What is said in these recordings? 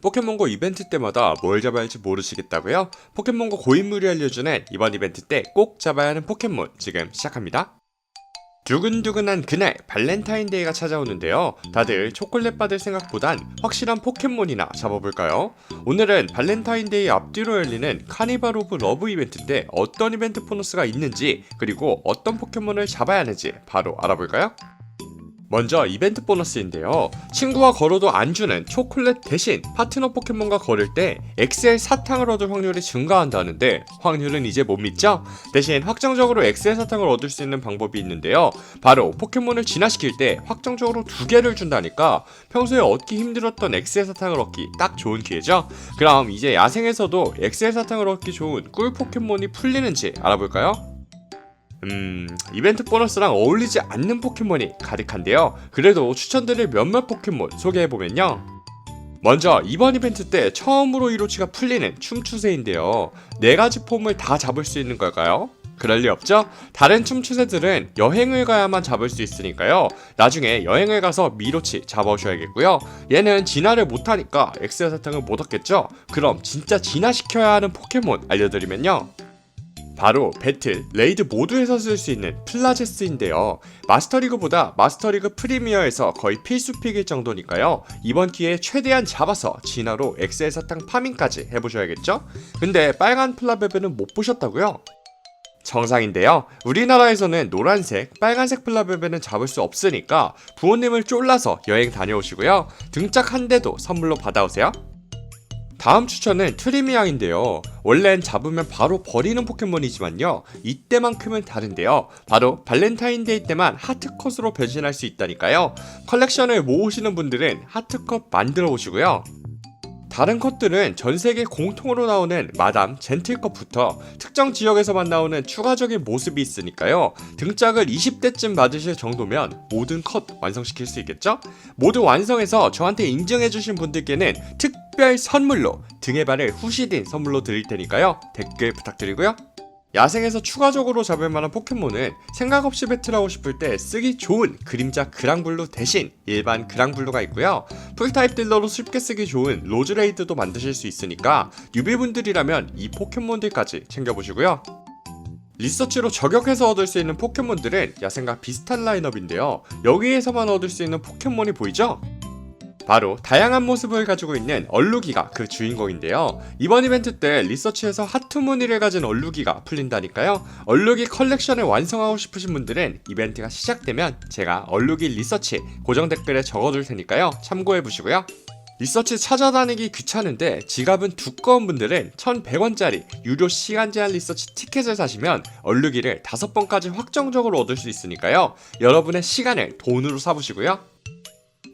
포켓몬고 이벤트 때마다 뭘 잡아야 할지 모르시겠다고요? 포켓몬고 고인물이 알려주는 이번 이벤트 때 꼭 잡아야 하는 포켓몬 지금 시작합니다. 두근두근한 그날 발렌타인데이가 찾아오는데요. 다들 초콜릿 받을 생각보단 확실한 포켓몬이나 잡아볼까요? 오늘은 발렌타인데이 앞뒤로 열리는 카니발 오브 러브 이벤트인데 어떤 이벤트 보너스가 있는지 그리고 어떤 포켓몬을 잡아야 하는지 바로 알아볼까요? 먼저 이벤트 보너스인데요. 친구와 걸어도 안 주는 초콜릿 대신 파트너 포켓몬과 걸을 때 XL 사탕을 얻을 확률이 증가한다는데 확률은 이제 못 믿죠? 대신 확정적으로 XL 사탕을 얻을 수 있는 방법이 있는데요. 바로 포켓몬을 진화시킬 때 확정적으로 두 개를 준다니까 평소에 얻기 힘들었던 XL 사탕을 얻기 딱 좋은 기회죠? 그럼 이제 야생에서도 XL 사탕을 얻기 좋은 꿀 포켓몬이 풀리는지 알아볼까요? 음, 이벤트 보너스랑 어울리지 않는 포켓몬이 가득한데요. 그래도 추천드릴 몇몇 포켓몬 소개해보면요. 먼저 이번 이벤트 때 처음으로 이로치가 풀리는 춤추새인데요. 네 가지 폼을 다 잡을 수 있는 걸까요? 그럴 리 없죠? 다른 춤추새들은 여행을 가야만 잡을 수 있으니까요. 나중에 여행을 가서 미로치 잡아오셔야겠고요. 얘는 진화를 못하니까 엑스의 사탕을 못 얻겠죠? 그럼 진짜 진화시켜야 하는 포켓몬 알려드리면요. 바로 배틀, 레이드 모두에서 쓸 수 있는 플라제스인데요. 마스터리그보다 마스터리그 프리미어에서 거의 필수픽일 정도니까요. 이번 기회에 최대한 잡아서 진화로 엑셀 사탕 파밍까지 해보셔야겠죠? 근데 빨간 플라베베는 못 보셨다고요? 정상인데요. 우리나라에서는 노란색, 빨간색 플라베베는 잡을 수 없으니까 부모님을 쫄라서 여행 다녀오시고요. 등짝 한 대도 선물로 받아오세요. 다음 추천은 트리미앙인데요. 원래는 잡으면 바로 버리는 포켓몬이지만요. 이때만큼은 다른데요. 바로 발렌타인데이 때만 하트컷으로 변신할 수 있다니까요. 컬렉션을 모으시는 분들은 하트컷 만들어 오시고요. 다른 컷들은 전 세계 공통으로 나오는 마담, 젠틀컷부터 특정 지역에서만 나오는 추가적인 모습이 있으니까요. 등짝을 20대쯤 맞으실 정도면 모든 컷 완성시킬 수 있겠죠? 모두 완성해서 저한테 인증해주신 분들께는 특 별 선물로 등에 발을 후시딘 선물로 드릴 테니까요. 댓글 부탁드리고요. 야생에서 추가적으로 잡을 만한 포켓몬은 생각 없이 배틀하고 싶을 때 쓰기 좋은 그림자 그랑블루 대신 일반 그랑블루가 있고요. 풀타입 딜러로 쉽게 쓰기 좋은 로즈레이드도 만드실 수 있으니까 유비분들이라면 이 포켓몬들까지 챙겨보시고요. 리서치로 저격해서 얻을 수 있는 포켓몬들은 야생과 비슷한 라인업인데요. 여기에서만 얻을 수 있는 포켓몬이 보이죠? 바로 다양한 모습을 가지고 있는 얼루기가 그 주인공인데요. 이번 이벤트 때 리서치에서 하트무늬를 가진 얼루기가 풀린다니까요. 얼루기 컬렉션을 완성하고 싶으신 분들은 이벤트가 시작되면 제가 얼루기 리서치 고정 댓글에 적어둘 테니까요. 참고해 보시고요. 리서치 찾아다니기 귀찮은데 지갑은 두꺼운 분들은 1100원짜리 유료 시간 제한 리서치 티켓을 사시면 얼루기를 5번까지 확정적으로 얻을 수 있으니까요. 여러분의 시간을 돈으로 사보시고요.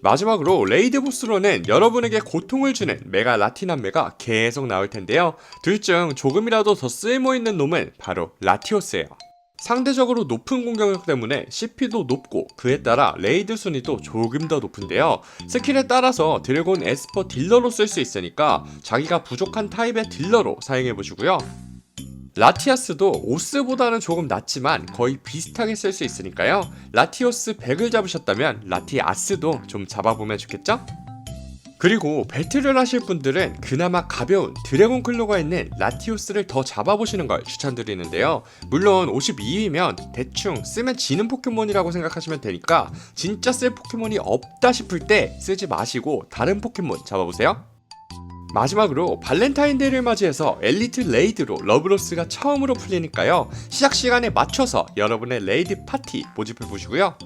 마지막으로 레이드 보스로는 여러분에게 고통을 주는 메가 라티남메가 계속 나올 텐데요. 둘 중 조금이라도 더 쓸모 있는 놈은 바로 라티오스예요. 상대적으로 높은 공격력 때문에 CP도 높고 그에 따라 레이드 순위도 조금 더 높은데요. 스킬에 따라서 드래곤 에스퍼 딜러로 쓸 수 있으니까 자기가 부족한 타입의 딜러로 사용해 보시고요. 라티아스도 오스보다는 조금 낫지만 거의 비슷하게 쓸 수 있으니까요. 라티오스 100을 잡으셨다면 라티아스도 좀 잡아보면 좋겠죠? 그리고 배틀을 하실 분들은 그나마 가벼운 드래곤 클로가 있는 라티오스를 더 잡아보시는 걸 추천드리는데요. 물론 52위면 대충 쓰면 지는 포켓몬이라고 생각하시면 되니까 진짜 쓸 포켓몬이 없다 싶을 때 쓰지 마시고 다른 포켓몬 잡아보세요. 마지막으로 발렌타인데이를 맞이해서 엘리트 레이드로 러브로스가 처음으로 풀리니까요. 시작 시간에 맞춰서 여러분의 레이드 파티 모집해 보시고요.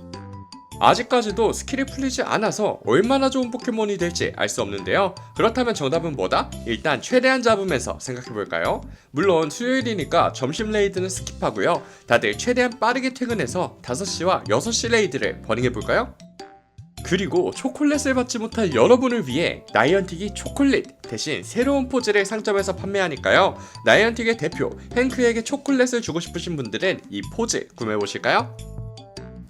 아직까지도 스킬이 풀리지 않아서 얼마나 좋은 포켓몬이 될지 알 수 없는데요. 그렇다면 정답은 뭐다? 일단 최대한 잡으면서 생각해 볼까요? 물론 수요일이니까 점심 레이드는 스킵하고요. 다들 최대한 빠르게 퇴근해서 5시와 6시 레이드를 버닝해 볼까요? 그리고 초콜릿을 받지 못할 여러분을 위해 나이언틱이 초콜릿 대신 새로운 포즈를 상점에서 판매하니까요. 나이언틱의 대표 행크에게 초콜릿을 주고 싶으신 분들은 이 포즈 구매해 보실까요?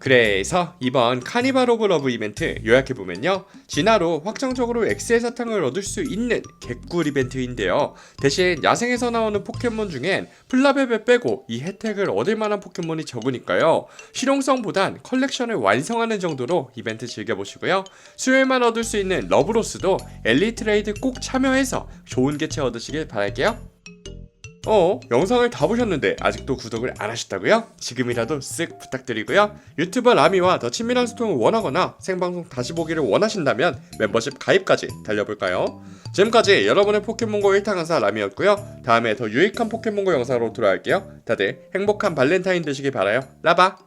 그래서 이번 카니발 오브 러브 이벤트 요약해보면요. 진화로 확정적으로 엑스의 사탕을 얻을 수 있는 개꿀 이벤트인데요. 대신 야생에서 나오는 포켓몬 중엔 플라베베 빼고 이 혜택을 얻을 만한 포켓몬이 적으니까요. 실용성보단 컬렉션을 완성하는 정도로 이벤트 즐겨보시고요. 수요일만 얻을 수 있는 러브로스도 엘리트레이드 꼭 참여해서 좋은 개체 얻으시길 바랄게요 어, 영상을 다 보셨는데 아직도 구독을 안 하셨다고요? 지금이라도 쓱 부탁드리고요. 유튜버 라미와 더 친밀한 소통을 원하거나 생방송 다시 보기를 원하신다면 멤버십 가입까지 달려볼까요? 지금까지 여러분의 포켓몬고 1탄 강사 라미였고요. 다음에 더 유익한 포켓몬고 영상으로 돌아올게요. 다들 행복한 발렌타인 되시길 바라요. 라바!